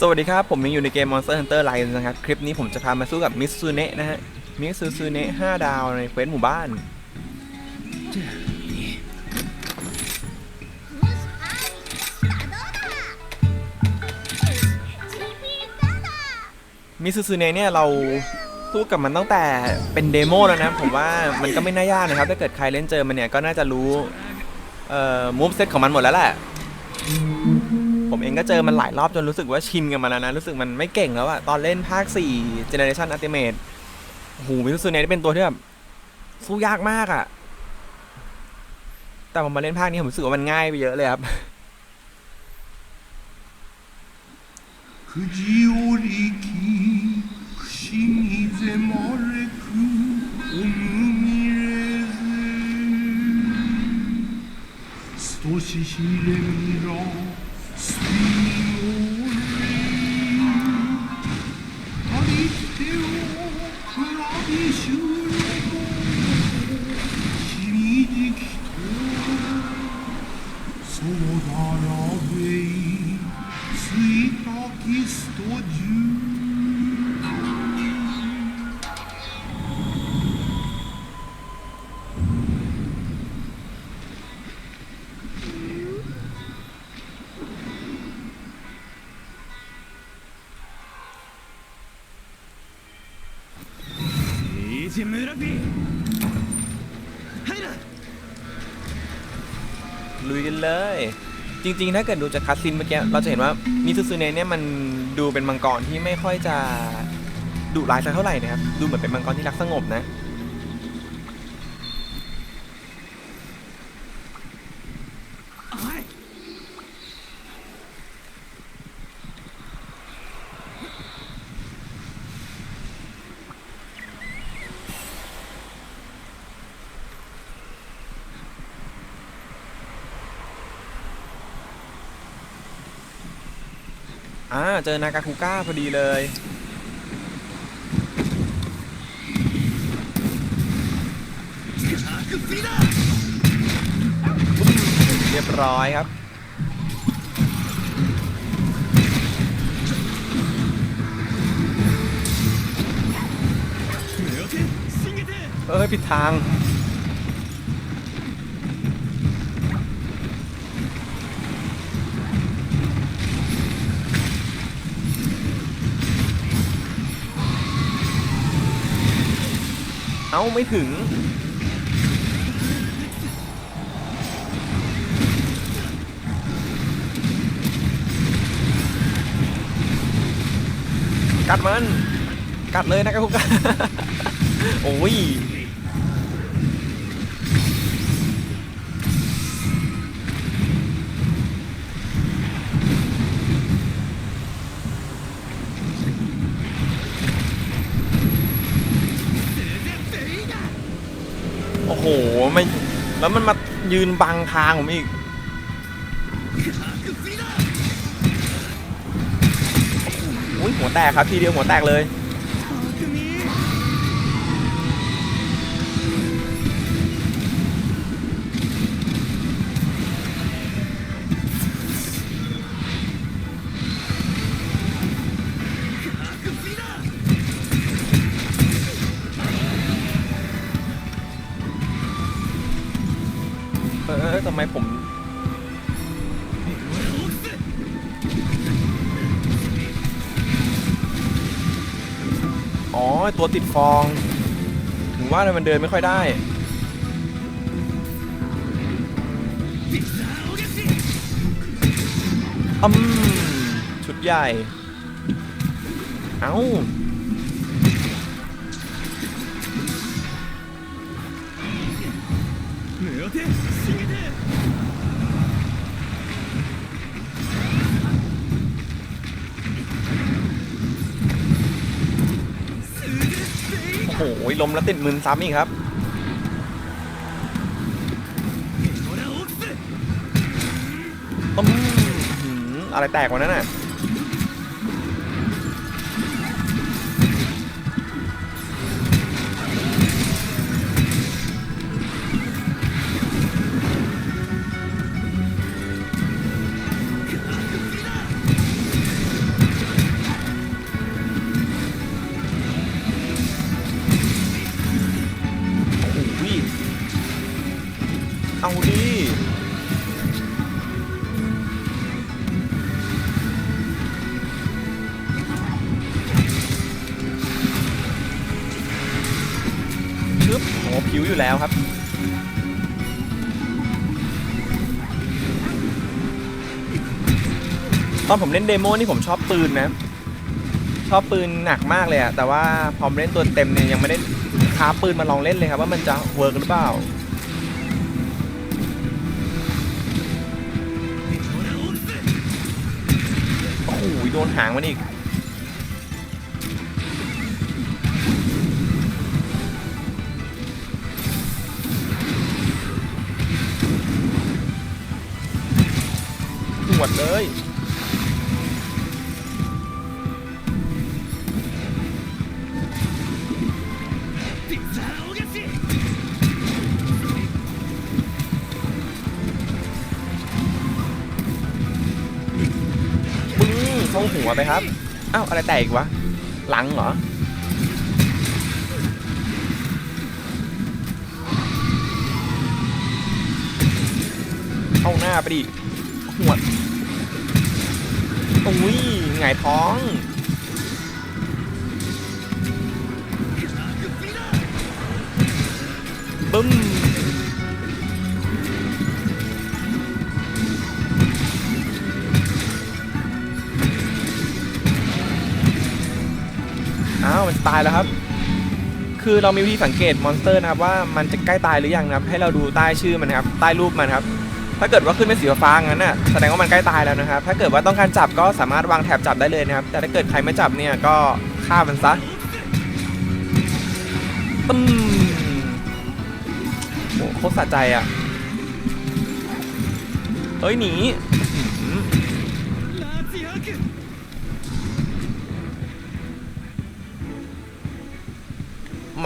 สวัสดีครับ ผมยังอยู่ในเกม Monster Hunter Rise นะครับ คลิปนี้ผมจะพามาสู้กับมิ z ซูเนะนะฮะ มิ z ซูเนะ5ดาวในเควสหมู่บ้าน มิ z ซูเนะเนี่ยเราสู้กับมันตั้งแต่เป็นเดโมแล้วนะ ผมว่ามันก็ไม่น่ายากนะครับ ถ้าเกิดใครเล่นเจอมันเนี่ยก็น่าจะรู้ เอ่อมูฟเซตของมันหมดแล้วแหละ เองก็เจอมันหลายรอบจนรู้สึกว่าชินกับมันแล้วนะ รู้สึกมันไม่เก่งแล้วอะตอนเล่นภาค 4 Generation Ultimate โอ้โหมิสซูเนะเป็นตัวที่แบบสู้ยากมากอะแต่ผมมาเล่นภาคนี้ผมรู้สึกว่ามันง่ายไปเยอะเลยครับ 藤織きくしみぜまれくおむみれずすとしひれみら Idzie mrowi! ลุยกันเลย จริง ๆ ถ้าเกิดดูจากคัสซินเมื่อกี้เราจะเห็นว่ามิซูซูเนะเนี่ยมันดูเป็นมังกรที่ไม่ค่อยจะดุร้ายสักเท่าไหร่นะครับดูเหมือนเป็นมังกรที่รักสงบนะ่าเจอนากาคุก้าพอดีเลย เรียบร้อยครับเอ้ยผิดทาง เอาไม่ถึง กัดมัน กัดเลยนะครับคุกคนโอ้ย โอ้โหไม่แล้วมันมายืนบังทางผมอีกอุ้ยหัวแตกครับทีเดียวหัวแตกเลย เออทำไมผมอ๋อตัวติดฟอง ถึงว่ามมันเดินไม่ค่อยได้ อืม ชุดใหญ่ เอ้า โอ้โหลมแล้วติดมืนซ้ำอีกครับโอืมอะไรแตกวะนั่นน่ะ เอาดีชึบโหผิวอยู่แล้วครับตอนผมเล่นเดโมนี่ผมชอบปืนนะ ชอบปืนหนักมากเลยอะแต่ว่าพอมเล่นตัวเต็มเนี่ยยังไม่ได้ค้าปืนมาลองเล่นเลยครับว่ามันจะเวิร์กหรือเปล่า โดนหางมันอีก หวดเลย งเข้าหัวไปครับ อ้าวอะไรแตกอีกวะ หลังเหรอ เข้าหน้าไปดิ หัวอุ้ยหงายท้องบึ้ม มันตายแล้วครับ คือเรามีวิธีสังเกตมอนสเตอร์นะครับว่ามันจะใกล้ตายหรือยังนะครับ ให้เราดูใต้ชื่อมันนะครับใต้รูปมันครับ ถ้าเกิดว่าขึ้นเป็นสีฟ้างั้นน่ะแสดงว่ามันใกล้ตายแล้วนะครับ ถ้าเกิดว่าต้องการจับก็สามารถวางแถบจับได้เลยนะครับ แต่ถ้าเกิดใครไม่จับเนี่ยก็ฆ่ามันซะตึ้มโอ้โคตรสะใจอะเฮ้ยหนี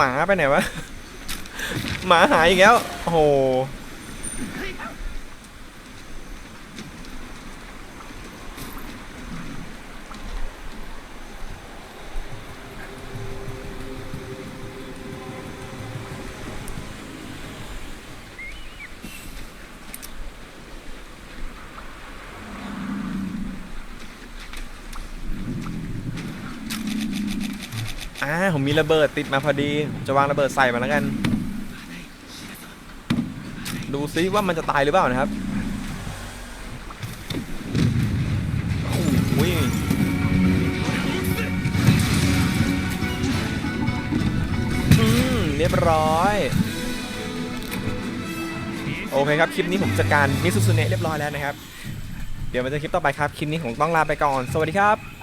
หมาไปไหนวะ หมาหายอีกแล้ว โอ้โห อ่าผมมีระเบิดติดมาพอดี จะวางระเบิดใส่มันแล้วกัน ดูซิว่ามันจะตายหรือเปล่านะครับโอ้ยอืมเรียบร้อยโอเคครับ คลิปนี้ผมจัดการมิสุสุเนะเรียบร้อยแล้วนะครับ เดี๋ยวมาเจอคลิปต่อไปครับ คลิปนี้ผมต้องลาไปก่อน สวัสดีครับ